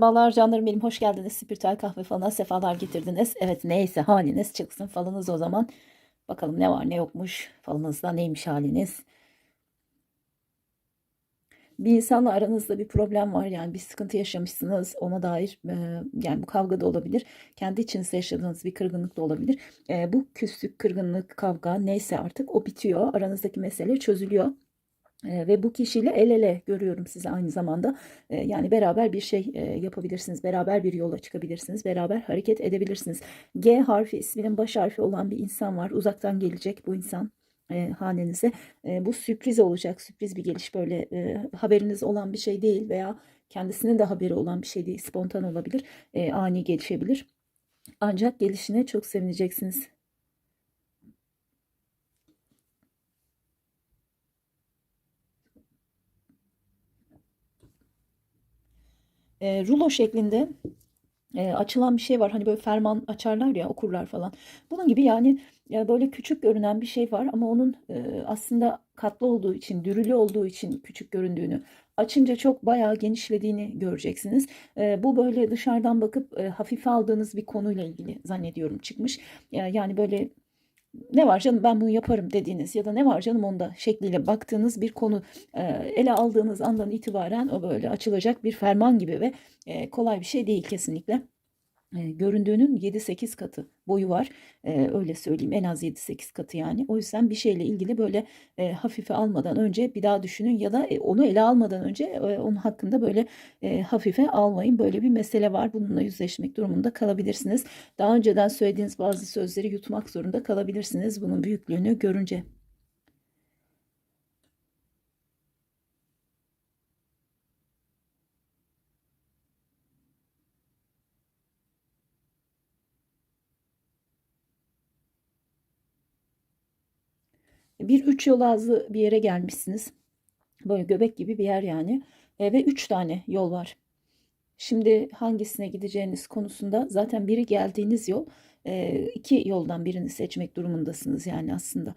Merhabalar canlarım benim hoş geldiniz. Spiritüel kahve falına sefalar getirdiniz. Evet neyse haliniz çıksın falınız o zaman. Bakalım ne var ne yokmuş falınızda neymiş haliniz. Bir insanla aranızda bir problem var yani bir sıkıntı yaşamışsınız ona dair e, yani bu kavga da olabilir. Kendi içinizde yaşadığınız bir kırgınlık da olabilir. E, bu küslük, kırgınlık, kavga neyse artık o bitiyor. Aranızdaki mesele çözülüyor. E, ve bu kişiyle el ele görüyorum sizi aynı zamanda. E, yani beraber bir şey e, yapabilirsiniz. Beraber bir yola çıkabilirsiniz. Beraber hareket edebilirsiniz. G harfi isminin baş harfi olan bir insan var. Uzaktan gelecek bu insan e, hanenize. E, bu sürpriz olacak. Sürpriz bir geliş böyle haberiniz olan bir şey değil veya kendisinin de haberi olan bir şey değil. Spontan olabilir. Ani gelişebilir. Ancak gelişine çok sevineceksiniz. E, rulo şeklinde e, açılan bir şey var. Hani böyle ferman açarlar ya okurlar falan. Bunun gibi yani ya böyle küçük görünen bir şey var ama onun e, aslında katlı olduğu için, dürülü olduğu için küçük göründüğünü, açınca çok bayağı genişlediğini göreceksiniz. E, bu böyle dışarıdan bakıp e, hafife aldığınız bir konuyla ilgili zannediyorum çıkmış. E, yani böyle ne var canım ben bunu yaparım dediğiniz ya da ne var canım onda şekliyle baktığınız bir konu e, ele aldığınız andan itibaren o böyle açılacak bir ferman gibi ve e, kolay bir şey değil kesinlikle. E, göründüğünün 7-8 katı boyu var. E, öyle söyleyeyim en az 7-8 katı yani. O yüzden bir şeyle ilgili böyle e, hafife almadan önce bir daha düşünün ya da e, onu ele almadan önce e, onun hakkında böyle e, hafife almayın. Böyle bir mesele var. Bununla yüzleşmek durumunda kalabilirsiniz. Daha önceden söylediğiniz bazı sözleri yutmak zorunda kalabilirsiniz. Bunun büyüklüğünü görünce. Bir üç yol ağzı bir yere gelmişsiniz. Böyle göbek gibi bir yer yani. E, ve üç tane yol var. Şimdi hangisine gideceğiniz konusunda zaten biri geldiğiniz yol. E, iki yoldan birini seçmek durumundasınız yani aslında.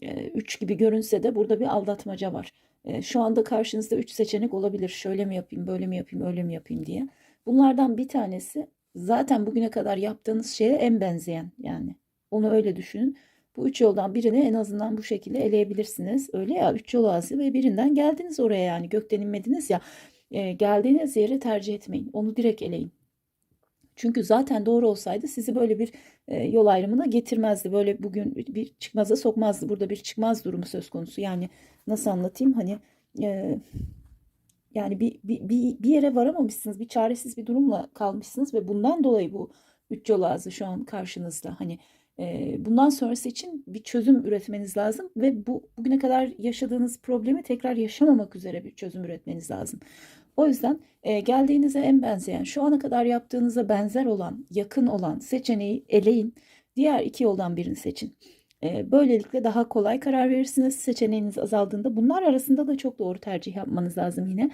E, üç gibi görünse de burada bir aldatmaca var. E, şu anda karşınızda üç seçenek olabilir. Şöyle mi yapayım, böyle mi yapayım, öyle mi yapayım diye. Bunlardan bir tanesi zaten bugüne kadar yaptığınız şeye en benzeyen yani. Onu öyle düşünün. Bu üç yoldan birini en azından bu şekilde eleyebilirsiniz. Öyle ya üç yol ağzı ve birinden geldiniz oraya yani gökten inmediniz ya. E, geldiğiniz yeri tercih etmeyin. Onu direkt eleyin. Çünkü zaten doğru olsaydı sizi böyle bir e, yol ayrımına getirmezdi. Böyle bugün bir çıkmaza sokmazdı. Burada bir çıkmaz durumu söz konusu. Yani nasıl anlatayım? Hani e, yani bir, bir, bir, bir yere varamamışsınız. Bir çaresiz bir durumla kalmışsınız ve bundan dolayı bu üç yol ağzı şu an karşınızda. Hani bundan sonrası için bir çözüm üretmeniz lazım ve bu bugüne kadar yaşadığınız problemi tekrar yaşamamak üzere bir çözüm üretmeniz lazım. O yüzden geldiğinize en benzeyen, şu ana kadar yaptığınıza benzer olan, yakın olan seçeneği eleyin. Diğer iki yoldan birini seçin. Böylelikle daha kolay karar verirsiniz. Seçeneğiniz azaldığında bunlar arasında da çok doğru tercih yapmanız lazım yine.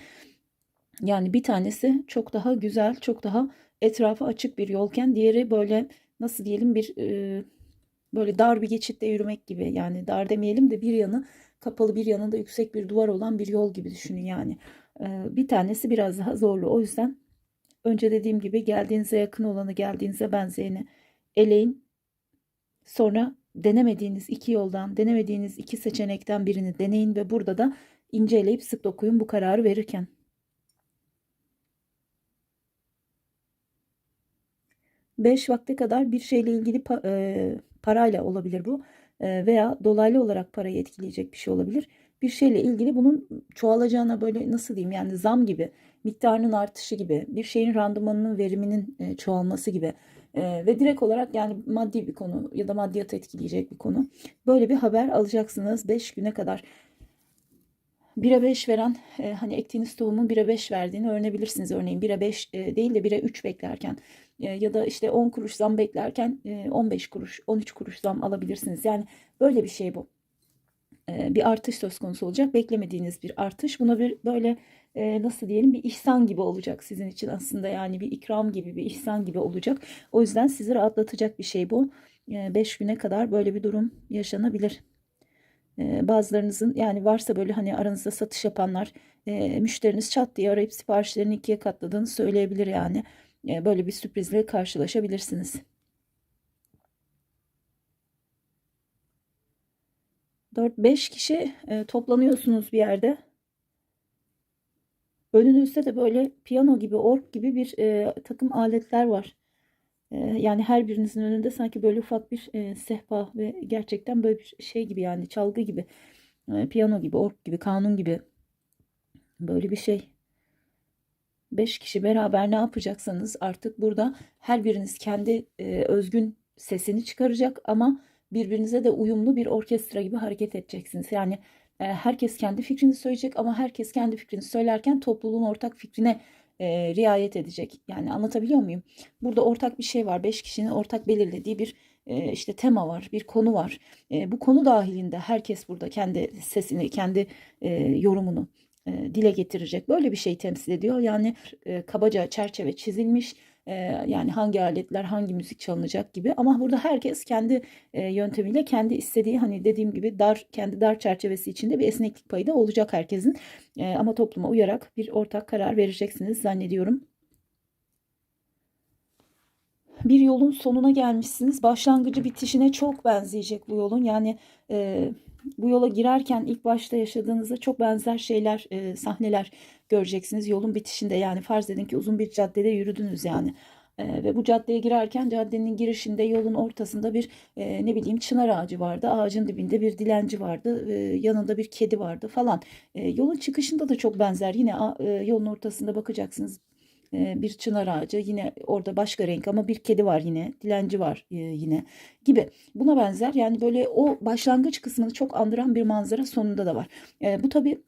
Yani bir tanesi çok daha güzel, çok daha etrafa açık bir yolken diğeri böyle nasıl diyelim bir e, böyle dar bir geçitte yürümek gibi yani dar demeyelim de bir yanı kapalı bir yanında yüksek bir duvar olan bir yol gibi düşünün yani. E, bir tanesi biraz daha zorlu o yüzden önce dediğim gibi geldiğinize yakın olanı geldiğinize benzeyeni eleyin. Sonra denemediğiniz iki yoldan, denemediğiniz iki seçenekten birini deneyin ve burada da inceleyip sık dokuyun bu kararı verirken. 5 vakte kadar bir şeyle ilgili pa e, parayla olabilir bu e, veya dolaylı olarak parayı etkileyecek bir şey olabilir. Bir şeyle ilgili bunun çoğalacağına böyle nasıl diyeyim yani zam gibi, miktarının artışı gibi, bir şeyin randımanının veriminin e, çoğalması gibi e, ve direkt olarak yani maddi bir konu ya da maddiyatı etkileyecek bir konu. Böyle bir haber alacaksınız 5 güne kadar. 1'e 5 veren e, hani ektiğiniz tohumun 1'e 5 verdiğini öğrenebilirsiniz. Örneğin 1'e 5 e, değil de 1'e 3 beklerken e, ya da işte 10 kuruş zam beklerken e, 15 kuruş 13 kuruş zam alabilirsiniz. Yani böyle bir şey bu. E, bir artış söz konusu olacak. Beklemediğiniz bir artış. Buna bir böyle e, nasıl diyelim bir ihsan gibi olacak sizin için aslında yani bir ikram gibi bir ihsan gibi olacak. O yüzden sizi rahatlatacak bir şey bu. 5 e, güne kadar böyle bir durum yaşanabilir. E, bazılarınızın yani varsa böyle hani aranızda satış yapanlar e, müşteriniz çat diye arayıp siparişlerini ikiye katladığını söyleyebilir yani. E, böyle bir sürprizle karşılaşabilirsiniz. 4-5 kişi e, toplanıyorsunuz bir yerde. Önünüzde de böyle piyano gibi, org gibi bir e, takım aletler var. Yani her birinizin önünde sanki böyle ufak bir e, sehpa ve gerçekten böyle bir şey gibi yani çalgı gibi, e, piyano gibi, org gibi, kanun gibi böyle bir şey. 5 kişi beraber ne yapacaksanız artık burada her biriniz kendi e, özgün sesini çıkaracak ama birbirinize de uyumlu bir orkestra gibi hareket edeceksiniz. Yani e, herkes kendi fikrini söyleyecek ama herkes kendi fikrini söylerken topluluğun ortak fikrine e, riayet edecek. Yani anlatabiliyor muyum? Burada ortak bir şey var. Beş kişinin ortak belirlediği bir e, işte tema var, bir konu var. E, bu konu dahilinde herkes burada kendi sesini, kendi e, yorumunu e, dile getirecek. Böyle bir şey temsil ediyor. Yani e, kabaca çerçeve çizilmiş yani hangi aletler, hangi müzik çalınacak gibi. Ama burada herkes kendi yöntemiyle kendi istediği hani dediğim gibi dar kendi dar çerçevesi içinde bir esneklik payı da olacak herkesin. Ama topluma uyarak bir ortak karar vereceksiniz zannediyorum. Bir yolun sonuna gelmişsiniz. Başlangıcı bitişine çok benzeyecek bu yolun. Yani e, bu yola girerken ilk başta yaşadığınızda çok benzer şeyler, e, sahneler göreceksiniz yolun bitişinde. Yani farz edin ki uzun bir caddede yürüdünüz yani. E, ve bu caddeye girerken caddenin girişinde yolun ortasında bir e, ne bileyim çınar ağacı vardı. Ağacın dibinde bir dilenci vardı. E, yanında bir kedi vardı falan. E, yolun çıkışında da çok benzer. Yine e, yolun ortasında bakacaksınız bir çınar ağacı yine orada başka renk ama bir kedi var yine dilenci var yine gibi buna benzer yani böyle o başlangıç kısmını çok andıran bir manzara sonunda da var bu tabi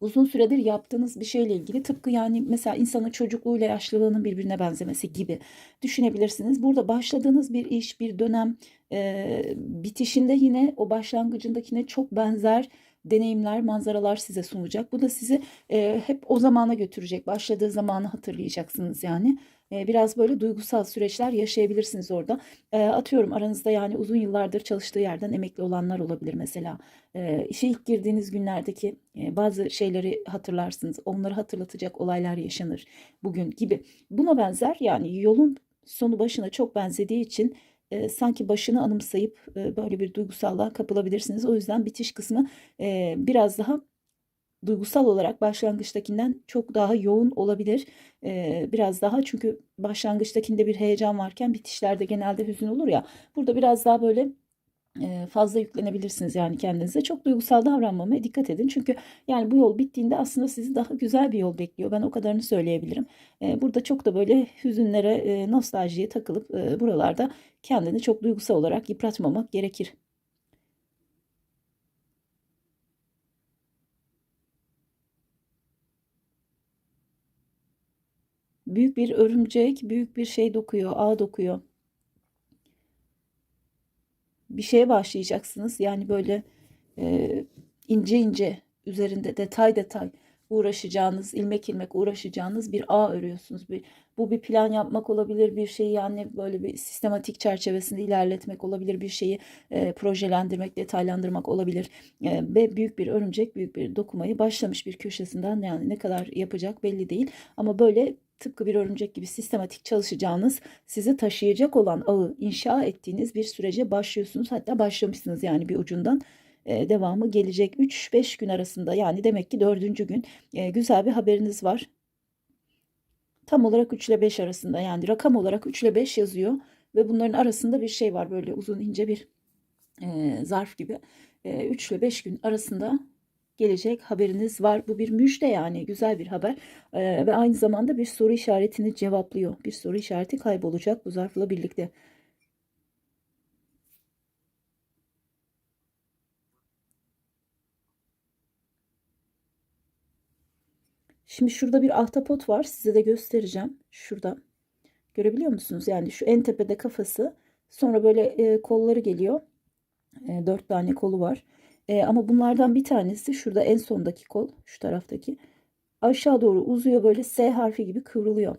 uzun süredir yaptığınız bir şeyle ilgili tıpkı yani mesela insanın çocukluğuyla yaşlılığının birbirine benzemesi gibi düşünebilirsiniz. Burada başladığınız bir iş, bir dönem e, bitişinde yine o başlangıcındakine çok benzer deneyimler, manzaralar size sunacak. Bu da sizi e, hep o zamana götürecek. Başladığı zamanı hatırlayacaksınız yani. E, biraz böyle duygusal süreçler yaşayabilirsiniz orada. E, atıyorum aranızda yani uzun yıllardır çalıştığı yerden emekli olanlar olabilir mesela. E, işe ilk girdiğiniz günlerdeki bazı şeyleri hatırlarsınız. Onları hatırlatacak olaylar yaşanır bugün gibi. Buna benzer yani yolun sonu başına çok benzediği için e, sanki başını anımsayıp e, böyle bir duygusallığa kapılabilirsiniz. O yüzden bitiş kısmı e, biraz daha duygusal olarak başlangıçtakinden çok daha yoğun olabilir. E, biraz daha çünkü başlangıçtakinde bir heyecan varken bitişlerde genelde hüzün olur ya. Burada biraz daha böyle fazla yüklenebilirsiniz yani kendinize. Çok duygusal davranmamaya dikkat edin. Çünkü yani bu yol bittiğinde aslında sizi daha güzel bir yol bekliyor. Ben o kadarını söyleyebilirim. Burada çok da böyle hüzünlere, nostaljiye takılıp buralarda kendini çok duygusal olarak yıpratmamak gerekir. Büyük bir örümcek, büyük bir şey dokuyor, ağ dokuyor bir şeye başlayacaksınız. Yani böyle e, ince ince üzerinde detay detay uğraşacağınız, ilmek ilmek uğraşacağınız bir ağ örüyorsunuz. Bir, bu bir plan yapmak olabilir, bir şeyi yani böyle bir sistematik çerçevesinde ilerletmek olabilir, bir şeyi e, projelendirmek, detaylandırmak olabilir. E, ve büyük bir örümcek, büyük bir dokumayı başlamış bir köşesinden yani ne kadar yapacak belli değil. Ama böyle tıpkı bir örümcek gibi sistematik çalışacağınız, sizi taşıyacak olan ağı inşa ettiğiniz bir sürece başlıyorsunuz. Hatta başlamışsınız yani bir ucundan devamı gelecek 3-5 gün arasında yani demek ki 4. gün güzel bir haberiniz var. Tam olarak 3 ile 5 arasında yani rakam olarak 3 ile 5 yazıyor ve bunların arasında bir şey var böyle uzun ince bir e, zarf gibi. E, 3 ile 5 gün arasında gelecek haberiniz var. Bu bir müjde yani güzel bir haber ee, ve aynı zamanda bir soru işaretini cevaplıyor. Bir soru işareti kaybolacak bu zarfla birlikte. Şimdi şurada bir ahtapot var. Size de göstereceğim. Şurada. Görebiliyor musunuz? Yani şu en tepede kafası. Sonra böyle e, kolları geliyor. E, dört tane kolu var. E, ama bunlardan bir tanesi şurada en sondaki kol şu taraftaki aşağı doğru uzuyor böyle S harfi gibi kıvrılıyor.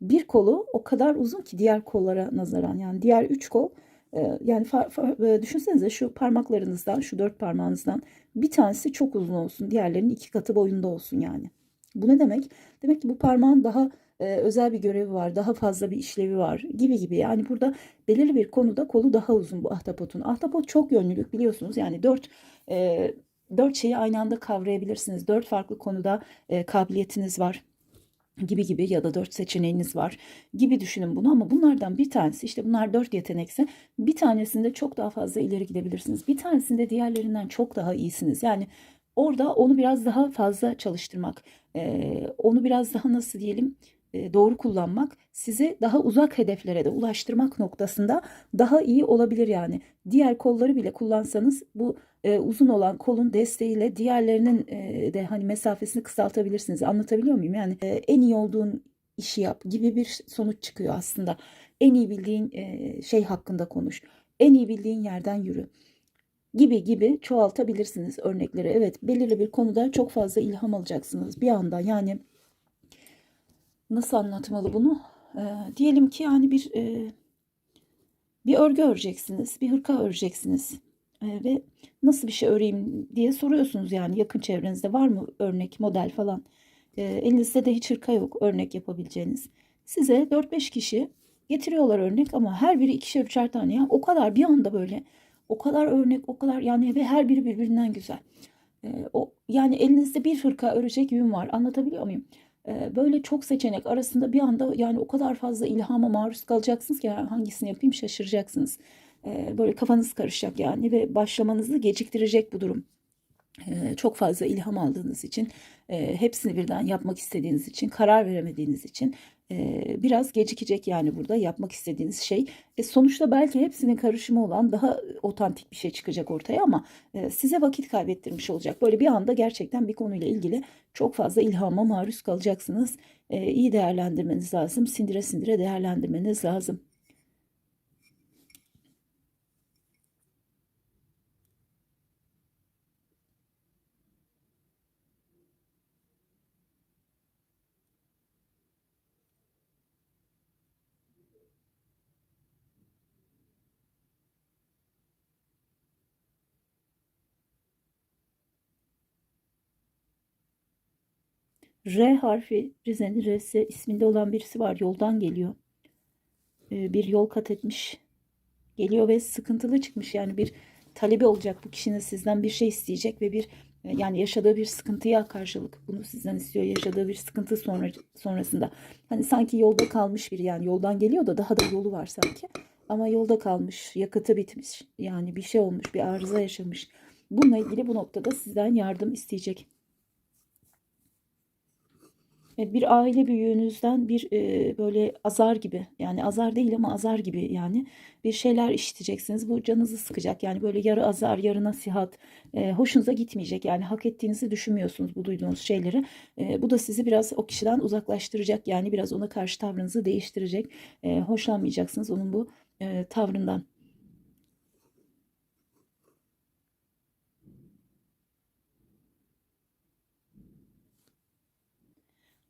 Bir kolu o kadar uzun ki diğer kollara nazaran yani diğer üç kol E, yani fa, fa, e, düşünsenize şu parmaklarınızdan, şu dört parmağınızdan bir tanesi çok uzun olsun. Diğerlerinin iki katı boyunda olsun yani. Bu ne demek? Demek ki bu parmağın daha e, özel bir görevi var, daha fazla bir işlevi var gibi gibi. Yani burada belirli bir konuda kolu daha uzun bu ahtapotun. Ahtapot çok yönlülük biliyorsunuz. Yani dört e, dört şeyi aynı anda kavrayabilirsiniz. Dört farklı konuda e, kabiliyetiniz var gibi gibi ya da dört seçeneğiniz var gibi düşünün bunu ama bunlardan bir tanesi işte bunlar dört yetenekse bir tanesinde çok daha fazla ileri gidebilirsiniz. Bir tanesinde diğerlerinden çok daha iyisiniz. Yani orada onu biraz daha fazla çalıştırmak, onu biraz daha nasıl diyelim doğru kullanmak sizi daha uzak hedeflere de ulaştırmak noktasında daha iyi olabilir yani. Diğer kolları bile kullansanız bu uzun olan kolun desteğiyle diğerlerinin de hani mesafesini kısaltabilirsiniz. Anlatabiliyor muyum? Yani en iyi olduğun işi yap gibi bir sonuç çıkıyor aslında. En iyi bildiğin şey hakkında konuş. En iyi bildiğin yerden yürü gibi gibi çoğaltabilirsiniz örnekleri. Evet belirli bir konuda çok fazla ilham alacaksınız bir anda yani nasıl anlatmalı bunu? E, diyelim ki yani bir e, bir örgü öreceksiniz, bir hırka öreceksiniz e, ve nasıl bir şey öreyim diye soruyorsunuz yani yakın çevrenizde var mı örnek model falan. E, elinizde de hiç hırka yok örnek yapabileceğiniz. Size 4-5 kişi getiriyorlar örnek ama her biri ikişer üçer tane ya o kadar bir anda böyle o kadar örnek o kadar yani ve her biri birbirinden güzel. E, o yani elinizde bir hırka örecek yün var anlatabiliyor muyum? böyle çok seçenek arasında bir anda yani o kadar fazla ilhama maruz kalacaksınız ki hangisini yapayım şaşıracaksınız. Böyle kafanız karışacak yani ve başlamanızı geciktirecek bu durum. Çok fazla ilham aldığınız için, hepsini birden yapmak istediğiniz için, karar veremediğiniz için biraz gecikecek yani burada yapmak istediğiniz şey. E sonuçta belki hepsinin karışımı olan daha otantik bir şey çıkacak ortaya ama size vakit kaybettirmiş olacak. Böyle bir anda gerçekten bir konuyla ilgili çok fazla ilhama maruz kalacaksınız. İyi değerlendirmeniz lazım. Sindire sindire değerlendirmeniz lazım. R harfi Rize'nin R'si isminde olan birisi var. Yoldan geliyor. Ee, bir yol kat etmiş. Geliyor ve sıkıntılı çıkmış. Yani bir talebi olacak bu kişinin sizden bir şey isteyecek ve bir e, yani yaşadığı bir sıkıntıya karşılık bunu sizden istiyor. Yaşadığı bir sıkıntı sonra, sonrasında. Hani sanki yolda kalmış biri yani yoldan geliyor da daha da yolu var sanki. Ama yolda kalmış, yakıtı bitmiş. Yani bir şey olmuş, bir arıza yaşamış. Bununla ilgili bu noktada sizden yardım isteyecek. E, bir aile büyüğünüzden bir e, böyle azar gibi yani azar değil ama azar gibi yani bir şeyler işiteceksiniz. Bu canınızı sıkacak yani böyle yarı azar yarı nasihat e, hoşunuza gitmeyecek yani hak ettiğinizi düşünmüyorsunuz bu duyduğunuz şeyleri. Bu da sizi biraz o kişiden uzaklaştıracak yani biraz ona karşı tavrınızı değiştirecek. Hoşlanmayacaksınız onun bu tavrından.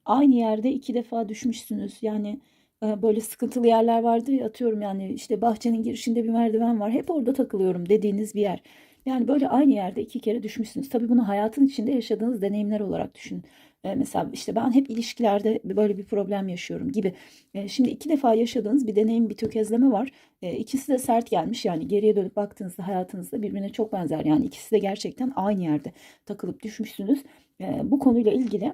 Aynı yerde iki defa düşmüşsünüz. Yani e, böyle sıkıntılı yerler vardır ya atıyorum yani işte bahçenin girişinde bir merdiven var. Hep orada takılıyorum dediğiniz bir yer. Yani böyle aynı yerde iki kere düşmüşsünüz. Tabii bunu hayatın içinde yaşadığınız deneyimler olarak düşünün. E, mesela işte ben hep ilişkilerde böyle bir problem yaşıyorum gibi. E, şimdi iki defa yaşadığınız bir deneyim, bir tökezleme var. E, ikisi de sert gelmiş. Yani geriye dönüp baktığınızda hayatınızda birbirine çok benzer. Yani ikisi de gerçekten aynı yerde takılıp düşmüşsünüz. Bu konuyla ilgili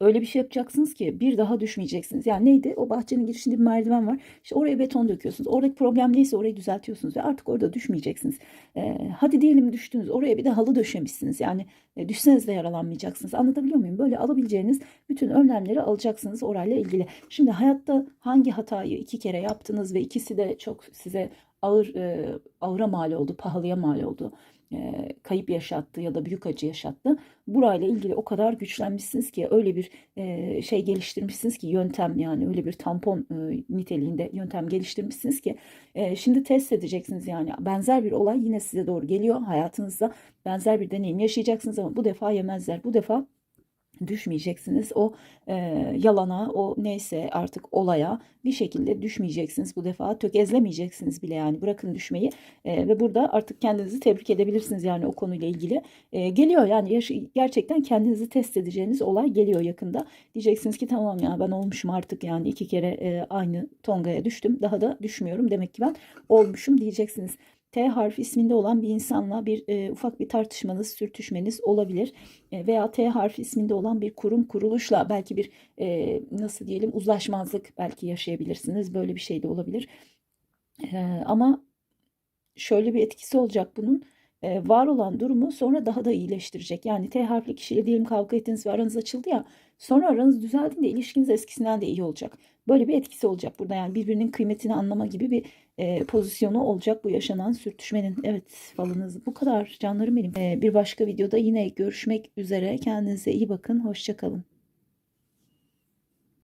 Öyle bir şey yapacaksınız ki bir daha düşmeyeceksiniz. Yani neydi? O bahçenin girişinde bir merdiven var. İşte oraya beton döküyorsunuz. Oradaki problem neyse orayı düzeltiyorsunuz ve artık orada düşmeyeceksiniz. Ee, hadi diyelim düştünüz. Oraya bir de halı döşemişsiniz. Yani e, düşseniz de yaralanmayacaksınız. Anlatabiliyor muyum? Böyle alabileceğiniz bütün önlemleri alacaksınız orayla ilgili. Şimdi hayatta hangi hatayı iki kere yaptınız ve ikisi de çok size ağır e, ağıra mal oldu, pahalıya mal oldu e, kayıp yaşattı ya da büyük acı yaşattı. Burayla ilgili o kadar güçlenmişsiniz ki öyle bir e, şey geliştirmişsiniz ki yöntem yani öyle bir tampon e, niteliğinde yöntem geliştirmişsiniz ki şimdi test edeceksiniz yani. Benzer bir olay yine size doğru geliyor hayatınızda. Benzer bir deneyim yaşayacaksınız ama bu defa yemezler. Bu defa düşmeyeceksiniz. O e, yalana, o neyse artık olaya bir şekilde düşmeyeceksiniz bu defa. Tökezlemeyeceksiniz bile yani. Bırakın düşmeyi. E, ve burada artık kendinizi tebrik edebilirsiniz yani o konuyla ilgili. E, geliyor yani gerçekten kendinizi test edeceğiniz olay geliyor yakında. Diyeceksiniz ki tamam ya ben olmuşum artık yani iki kere e, aynı tongaya düştüm. Daha da düşmüyorum. Demek ki ben olmuşum diyeceksiniz. T harfi isminde olan bir insanla bir e, ufak bir tartışmanız, sürtüşmeniz olabilir. E, veya T harfi isminde olan bir kurum, kuruluşla belki bir e, nasıl diyelim uzlaşmazlık belki yaşayabilirsiniz. Böyle bir şey de olabilir. E, ama şöyle bir etkisi olacak bunun. E, var olan durumu sonra daha da iyileştirecek. Yani T harfli kişiyle diyelim kavga ettiniz ve aranız açıldı ya. Sonra aranız düzeldiğinde ilişkiniz eskisinden de iyi olacak. Böyle bir etkisi olacak burada. Yani birbirinin kıymetini anlama gibi bir e, pozisyonu olacak bu yaşanan sürtüşmenin. Evet falınız bu kadar canlarım benim. E, bir başka videoda yine görüşmek üzere. Kendinize iyi bakın. Hoşçakalın.